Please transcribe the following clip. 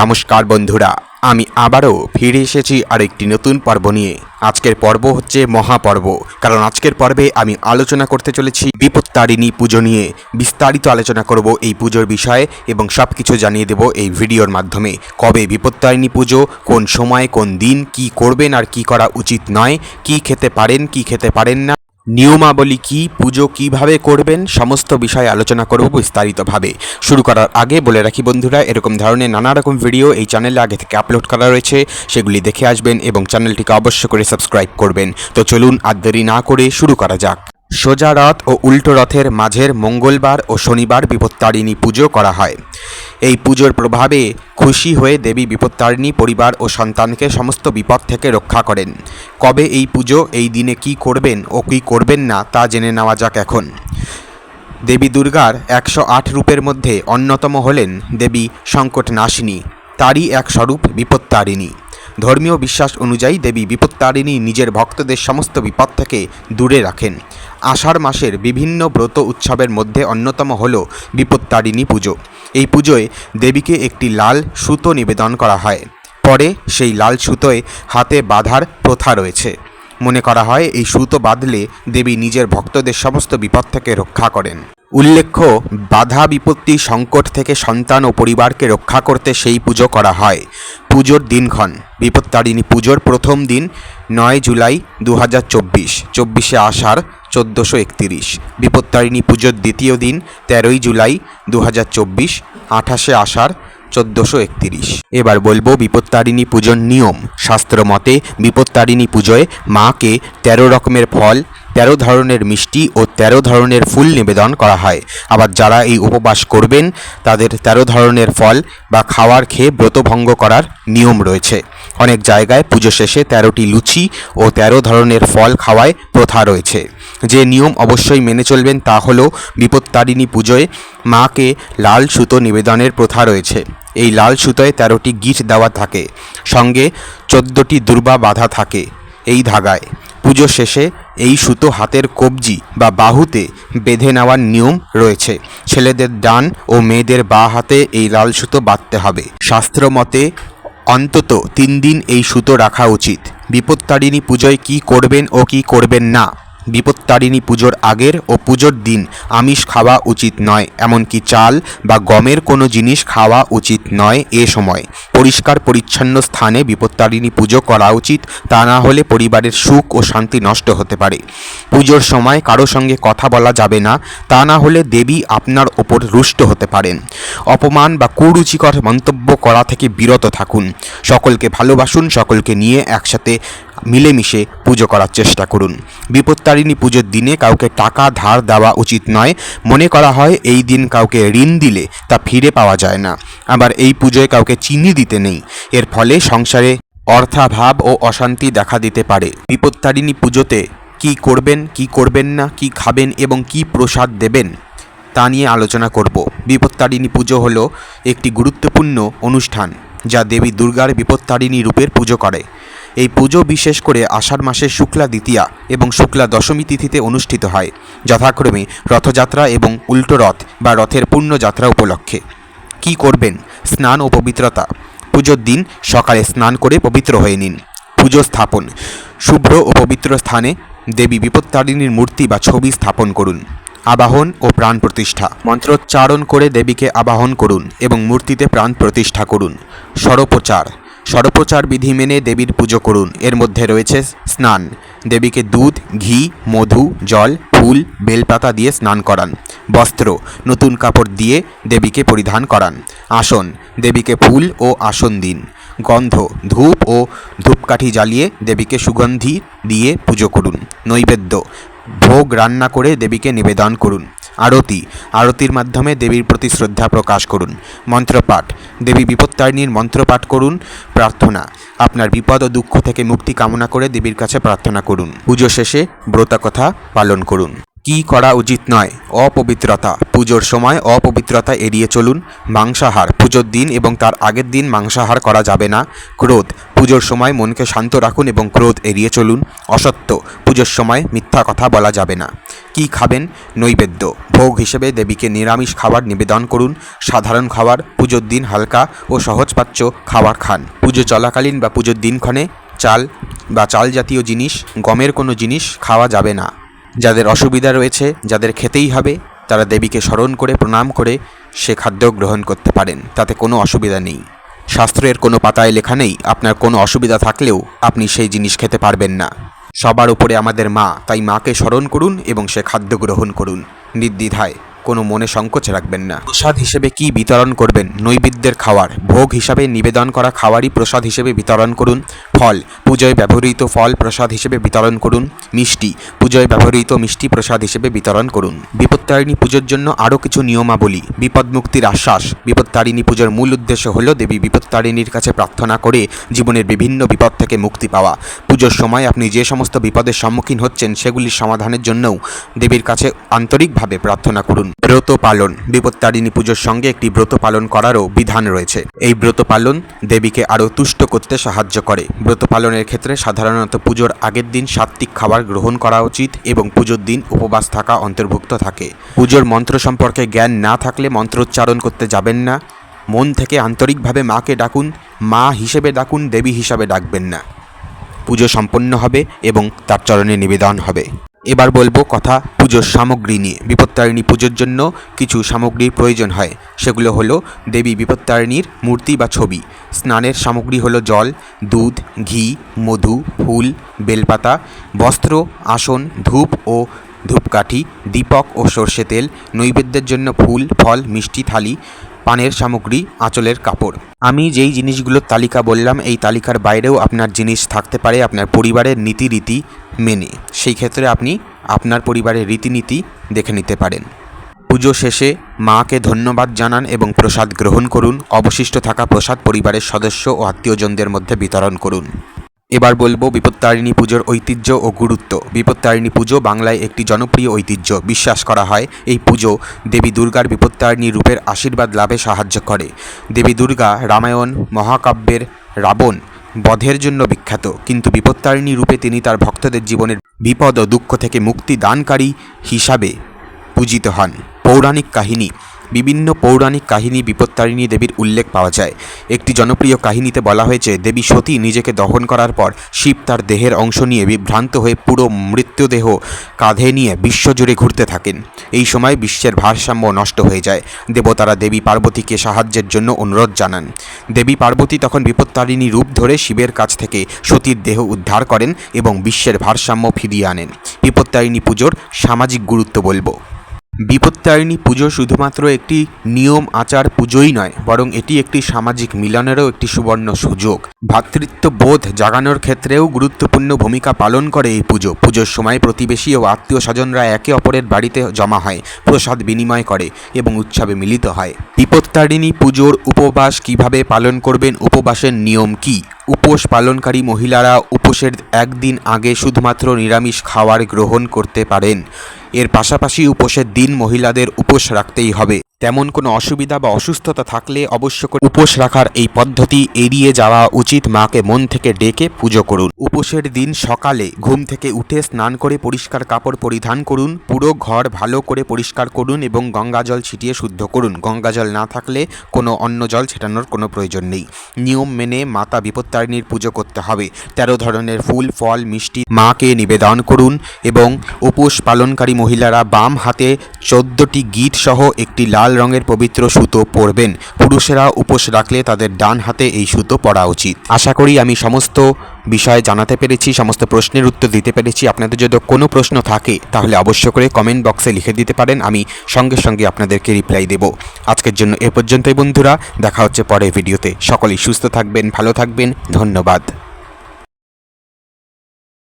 নমস্কার বন্ধুরা, আমি আবারও ফিরে এসেছি আরেকটি নতুন পর্ব নিয়ে। আজকের পর্ব হচ্ছে মহাপর্ব, কারণ আজকের পর্বে আমি আলোচনা করতে চলেছি বিপত্তারিণী পুজো নিয়ে। বিস্তারিত আলোচনা করব এই পুজোর বিষয়ে এবং সব কিছু জানিয়ে দেব এই ভিডিওর মাধ্যমে। কবে বিপত্তারিণী পুজো, কোন সময়, কোন দিন, কি করবেন আর কি করা উচিত নয়, কি খেতে পারেন, কি খেতে পারেন না নিয়মাবলী কি, পুজো কীভাবে করবেন, সমস্ত বিষয়ে আলোচনা করব বিস্তারিতভাবে। শুরু করার আগে বলে রাখি বন্ধুরা, এরকম ধরনের নানা রকম ভিডিও এই চ্যানেলে আগে থেকে আপলোড করা রয়েছে, সেগুলি দেখে আসবেন এবং চ্যানেলটিকে অবশ্য করে সাবস্ক্রাইব করবেন। তো চলুন আর দেরি না করে শুরু করা যাক। সোজা রথ ও উল্টো রথের মাঝের মঙ্গলবার ও শনিবার বিপত্তারিণী পুজো করা হয়। এই পুজোর প্রভাবে খুশি হয়ে দেবী বিপত্তারিণী পরিবার ও সন্তানকে সমস্ত বিপদ থেকে রক্ষা করেন। কবে এই পুজো, এই দিনে কি করবেন ও কি করবেন না, তা জেনে নেওয়া যাক এখন। দেবী দুর্গার একশো আট রূপের মধ্যে অন্যতম হলেন দেবী সংকট নাশিনী তারই এক স্বরূপ বিপত্তারিণী। ধর্মীয় বিশ্বাস অনুযায়ী দেবী বিপত্তারিণী নিজের ভক্তদের সমস্ত বিপদ থেকে দূরে রাখেন। আষাঢ় মাসের বিভিন্ন ব্রত উৎসবের মধ্যে অন্যতম হল বিপত্তারিণী পুজো। এই পুজোয় দেবীকে একটি লাল সুতো নিবেদন করা হয়। পরে সেই লাল সুতোয় হাতে বাঁধার প্রথা রয়েছে। মনে করা হয়, এই সুতো বাঁধলে দেবী নিজের ভক্তদের সমস্ত বিপদ থেকে রক্ষা করেন। উল্লেখ্য, বাধা বিপত্তি সংকট থেকে সন্তান ও পরিবারকে রক্ষা করতে সেই পুজো করা হয়। পুজোর দিনক্ষণ, বিপত্তারিণী পুজোর প্রথম দিন, নয় জুলাই দু হাজার চব্বিশ, চব্বিশে আষাঢ় চোদ্দোশো একতিরিশ। বিপত্তারিণী পুজোর দ্বিতীয় দিন, তেরোই জুলাই দু হাজার চব্বিশ, আঠাশে আষাঢ় চোদ্দোশো একতিরিশ। এবার বলব বিপত্তারিণী পুজোর নিয়ম। শাস্ত্র মতে, বিপত্তারিণী পুজোয় মাকে তেরো রকমের ফল তেরো ধরনের মিষ্টি ও তেরো ধরনের ফুল নিবেদন করা হয়। আবার যারা এই উপবাস করবেন, তাদের তেরো ধরনের ফল বা খাওয়ার খেয়ে ব্রতভঙ্গ করার নিয়ম রয়েছে। অনেক জায়গায় পুজো শেষে তেরোটি লুচি ও তেরো ধরনের ফল খাওয়ায় প্রথা রয়েছে। যে নিয়ম অবশ্যই মেনে চলবেন তা হল বিপত্তারিণী পুজোয় মাকে লাল সুতো নিবেদনের প্রথা রয়েছে। এই লাল সুতোয় তেরোটি গিট দেওয়া থাকে। সঙ্গে চোদ্দোটি দুর্বা বাঁধা থাকে। এই ধাগায় পুজো শেষে এই সুতো হাতের কবজি বা বাহুতে বেঁধে নেওয়ার নিয়ম রয়েছে। ছেলেদের ডান ও মেয়েদের বা হাতে এই লাল সুতো বাঁধতে হবে। শাস্ত্র মতে, অন্তত তিন দিন এই সুতো রাখা উচিত। বিপত্তারিণী পুজোয় কি করবেন ও কি করবেন না? বিপত্তারিণী পুজোর আগের ও পুজোর দিন আমিষ খাওয়া উচিত নয়, এমনকি চাল বা গমের কোনো জিনিস খাওয়া উচিত নয় এ সময়। পরিষ্কার পরিচ্ছন্ন স্থানে বিপত্তারিণী পুজো করা উচিত, তা না হলে পরিবারের সুখ ও শান্তি নষ্ট হতে পারে। পুজোর সময় কারও সঙ্গে কথা বলা যাবে না, তা না হলে দেবী আপনার ওপর রুষ্ট হতে পারেন। অপমান বা কুরুচিকর মন্তব্য করা থেকে বিরত থাকুন। সকলকে ভালোবাসুন, সকলকে নিয়ে একসাথে মিলেমিশে পুজো করার চেষ্টা করুন। বিপত্তারিণী পুজোর দিনে কাউকে টাকা, ধার দেওয়া উচিত নয়। মনে করা হয়, এই দিন কাউকে ঋণ দিলে তা ফিরে পাওয়া যায় না। আবার এই পুজোয় কাউকে চিনি দিতে নেই। এর ফলে সংসারে অর্থাভাব ও অশান্তি দেখা দিতে পারে। বিপত্তারিণী পুজোতে কি করবেন কি করবেন না, কি খাবেন এবং কি প্রসাদ দেবেন, তা নিয়ে আলোচনা করব। বিপত্তারিণী পুজো হলো একটি গুরুত্বপূর্ণ অনুষ্ঠান। যা দেবী দুর্গার বিপত্তারিণী রূপের পুজো করে। এই পুজো বিশেষ করে আষাঢ় মাসের শুক্লা দ্বিতীয়া এবং শুক্লা দশমী তিথিতে অনুষ্ঠিত হয়, যথাক্রমে রথযাত্রা এবং উল্টো রথ বা রথের পূর্ণযাত্রা উপলক্ষে। কি করবেন? স্নান ও পবিত্রতা। পুজোর দিন সকালে স্নান করে পবিত্র হয়ে নিন। পুজো স্থাপন। শুভ্র ও পবিত্র স্থানে দেবী বিপত্তারিণীর মূর্তি বা ছবি স্থাপন করুন। আবাহন ও প্রাণ প্রতিষ্ঠা। মন্ত্রোচ্চারণ করে দেবীকে আবাহন করুন এবং মূর্তিতে প্রাণ প্রতিষ্ঠা করুন। স্বরোপচার। স্বরোপচার বিধি মেনে দেবীর পুজো করুন। এর মধ্যে রয়েছে স্নান। দেবীকে দুধ, ঘি, মধু, জল, ফুল, বেলপাতা দিয়ে স্নান করান। বস্ত্র, নতুন কাপড় দিয়ে দেবীকে পরিধান করান। আসন। দেবীকে ফুল ও আসন দিন। গন্ধ, ধূপ ও ধূপকাঠি জ্বালিয়ে দেবীকে সুগন্ধি দিয়ে পুজো করুন। নৈবেদ্য। ভোগ রান্না করে দেবীকে নিবেদন করুন। আরতি, আরতির মাধ্যমে দেবীর প্রতি শ্রদ্ধা প্রকাশ করুন। মন্ত্রপাঠ, দেবী বিপত্তারিণীর মন্ত্রপাঠ করুন, প্রার্থনা। আপনার বিপদ ও দুঃখ থেকে মুক্তি কামনা করে দেবীর কাছে প্রার্থনা করুন। পুজো শেষে ব্রতকথা পালন করুন। কি করা উচিত নয়? অপবিত্রতা। পুজোর সময় অপবিত্রতা এড়িয়ে চলুন। মাংসাহার। পুজোর দিন এবং তার আগের দিন মাংসাহার করা যাবে না। ক্রোধ। পুজোর সময় মনকে শান্ত রাখুন এবং ক্রোধ এড়িয়ে চলুন। অসত্য। পুজোর সময় মিথ্যা কথা বলা যাবে না। কি খাবেন? নৈবেদ্য। ভোগ হিসেবে দেবীকে নিরামিষ খাবার নিবেদন করুন। সাধারণ খাবার, পুজোর দিন হালকা ও সহজপাচ্য খাবার খান। পুজো চলাকালীন বা পুজোর দিনক্ষণে চাল বা চাল জাতীয় জিনিস, গমের কোনো জিনিস খাওয়া যাবে না। যাদের অসুবিধা রয়েছে, যাদের খেতেই হবে, তারা দেবীকে স্মরণ করে, প্রণাম করে সে খাদ্য গ্রহণ করতে পারেন। তাতে কোনো অসুবিধা নেই। শাস্ত্রের কোনো পাতায় লেখা নেই, আপনার কোনো অসুবিধা থাকলেও আপনি সেই জিনিস খেতে পারবেন না। সবার উপরে আমাদের মা, তাই মাকে স্মরণ করুন এবং সে খাদ্য গ্রহণ করুন। নির্দ্বিধায়। কোনো মনে সংকোচ রাখবেন না। প্রসাদ হিসেবে কি বিতরণ করবেন? নৈবেদ্যের খাওয়ার। ভোগ হিসাবে নিবেদন করা খাওয়ারই প্রসাদ হিসেবে বিতরণ করুন। ফল। পুজোয় ব্যবহৃত ফল প্রসাদ হিসেবে বিতরণ করুন। মিষ্টি। পুজোয় ব্যবহৃত মিষ্টি প্রসাদ হিসেবে বিতরণ করুন। বিপত্তারিণী পুজোর জন্য আরও কিছু নিয়মাবলী। বিপদ মুক্তির আশ্বাস। বিপত্তারিণী পুজোর মূল উদ্দেশ্য হল দেবী বিপত্তারিণীর কাছে প্রার্থনা করে জীবনের বিভিন্ন বিপদ থেকে মুক্তি পাওয়া। পুজোর সময় আপনি যে সমস্ত বিপদের সম্মুখীন হচ্ছেন, সেগুলির সমাধানের জন্যও দেবীর কাছে আন্তরিকভাবে প্রার্থনা করুন। ব্রত পালন। বিপত্তারিণী পুজোর সঙ্গে একটি ব্রত পালন করারও বিধান রয়েছে। এই ব্রত পালন দেবীকে আরও তুষ্ট করতে সাহায্য করে। ব্রত পালনের ক্ষেত্রে সাধারণত পুজোর আগের দিন সাত্ত্বিক খাবার গ্রহণ করা উচিত এবং পুজোর দিন উপবাস থাকা অন্তর্ভুক্ত থাকে। পুজোর মন্ত্র সম্পর্কে জ্ঞান না থাকলে মন্ত্রোচ্চারণ করতে যাবেন না। মন থেকে আন্তরিকভাবে মাকে ডাকুন, মা হিসেবে ডাকুন, দেবী হিসাবে ডাকবেন না। পুজো সম্পন্ন হবে এবং তার চরণে নিবেদন হবে। এবার বলব কথা পুজোর সামগ্রী নিয়ে। বিপত্তারিণী পুজোর জন্য কিছু সামগ্রীর প্রয়োজন হয়। সেগুলো হলো দেবী বিপত্তারিণীর মূর্তি বা ছবি। স্নানের সামগ্রী হলো জল, দুধ, ঘি, মধু, ফুল, বেলপাতা, বস্ত্র, আসন, ধূপ ও ধূপকাঠি, দীপক ও সর্ষে তেল, নৈবেদ্যের জন্য ফুল, ফল, মিষ্টি, থালি পানের সামগ্রী, আঁচলের কাপড়। আমি যেই জিনিসগুলোর তালিকা বললাম, এই তালিকার বাইরেও আপনার জিনিস থাকতে পারে আপনার পরিবারের নীতিরীতি মেনে। সেই ক্ষেত্রে আপনি আপনার পরিবারের রীতিনীতি দেখে নিতে পারেন। পুজো শেষে মাকে ধন্যবাদ জানান এবং প্রসাদ গ্রহণ করুন। অবশিষ্ট থাকা প্রসাদ পরিবারের সদস্য ও আত্মীয়জনদের মধ্যে বিতরণ করুন। এবার বলব বিপত্তারিণী পুজোর ঐতিহ্য ও গুরুত্ব। বিপত্তারিণী পুজো বাংলায় একটি জনপ্রিয় ঐতিহ্য। বিশ্বাস করা হয়, এই পুজো দেবী দুর্গার বিপত্তারিণী রূপের আশীর্বাদ লাভে সাহায্য করে। দেবী দুর্গা রামায়ণ, মহাকাব্যের রাবণ বধের জন্য বিখ্যাত। কিন্তু বিপত্তারিণী রূপে তিনি তার ভক্তদের জীবনের বিপদ ও দুঃখ থেকে মুক্তি দানকারী হিসাবে পূজিত হন। পৌরাণিক কাহিনী বিভিন্ন পৌরাণিক কাহিনী বিপত্তারিণী দেবীর উল্লেখ পাওয়া যায়। একটি জনপ্রিয় কাহিনীতে বলা হয়েছে, দেবী সতী নিজেকে দহন করার পর শিব তার দেহের অংশ নিয়ে বিভ্রান্ত হয়ে পুরো মৃত্যুদেহ কাঁধে নিয়ে বিশ্বজুড়ে ঘুরতে থাকেন। এই সময় বিশ্বের ভারসাম্য নষ্ট হয়ে যায়। দেবতারা দেবী পার্বতীকে সাহায্যের জন্য অনুরোধ জানান। দেবী পার্বতী তখন বিপত্তারিণী রূপ ধরে শিবের কাছ থেকে সতীর দেহ উদ্ধার করেন এবং বিশ্বের ভারসাম্য ফিরিয়ে আনেন। বিপত্তারিণী পুজোর সামাজিক গুরুত্ব বলব। বিপত্তারিণী পুজো শুধুমাত্র একটি নিয়ম আচার পুজোই নয়, বরং এটি একটি সামাজিক মিলনেরও একটি সুবর্ণ সুযোগ। ভ্রাতৃত্ববোধ জাগানোর ক্ষেত্রেও গুরুত্বপূর্ণ ভূমিকা পালন করে এই পুজো। পুজোর সময় প্রতিবেশী ও আত্মীয় স্বজনরা একে অপরের বাড়িতে জমা হয়, প্রসাদ বিনিময় করে এবং উৎসবে মিলিত হয়। বিপত্তারিণী পুজোর উপবাস কীভাবে পালন করবেন, উপবাসের নিয়ম কী? উপোস পালনকারী মহিলারা উপোসের একদিন আগে শুধুমাত্র নিরামিষ খাওয়ার গ্রহণ করতে পারেন। এর পাশাপাশি উপোসের দিন মহিলাদের উপোস রাখতেই হবে। তেমন কোনো অসুবিধা বা অসুস্থতা থাকলে অবশ্য উপোস রাখার এই পদ্ধতি এড়িয়ে যাওয়া উচিত মাকে মন থেকে ডেকে পুজো করুন। উপোসের দিন সকালে ঘুম থেকে উঠে স্নান করে পরিষ্কার কাপড় পরিধান করুন, পুরো ঘর ভালো করে পরিষ্কার করুন এবং গঙ্গা জল ছিটিয়ে শুদ্ধ করুন। গঙ্গা জল না থাকলে কোনো অন্য জল ছেটানোর কোনো প্রয়োজন নেই। নিয়ম মেনে মাতা বিপত্তারিণীর পুজো করতে হবে। তেরো ধরনের ফুল, ফল, মিষ্টি মাকে নিবেদন করুন এবং উপোস পালনকারী মহিলারা বাম হাতে চোদ্দটি গীত সহ একটি লাল রঙের পবিত্র সুতো পরবেন। পুরুষেরা উপোস রাখলে তাদের ডান হাতে এই সুতো পরা উচিত। আশা করি আমি সমস্ত বিষয় জানাতে পেরেছি, সমস্ত প্রশ্নের উত্তর দিতে পেরেছি। আপনাদের যদি কোনো প্রশ্ন থাকে, তাহলে অবশ্য করে কমেন্ট বক্সে লিখে দিতে পারেন, আমি সঙ্গে সঙ্গে আপনাদেরকে রিপ্লাই দেব। আজকের জন্য এ পর্যন্তই বন্ধুরা, দেখা হচ্ছে পরের ভিডিওতে। সকলেই সুস্থ থাকবেন, ভালো থাকবেন, ধন্যবাদ।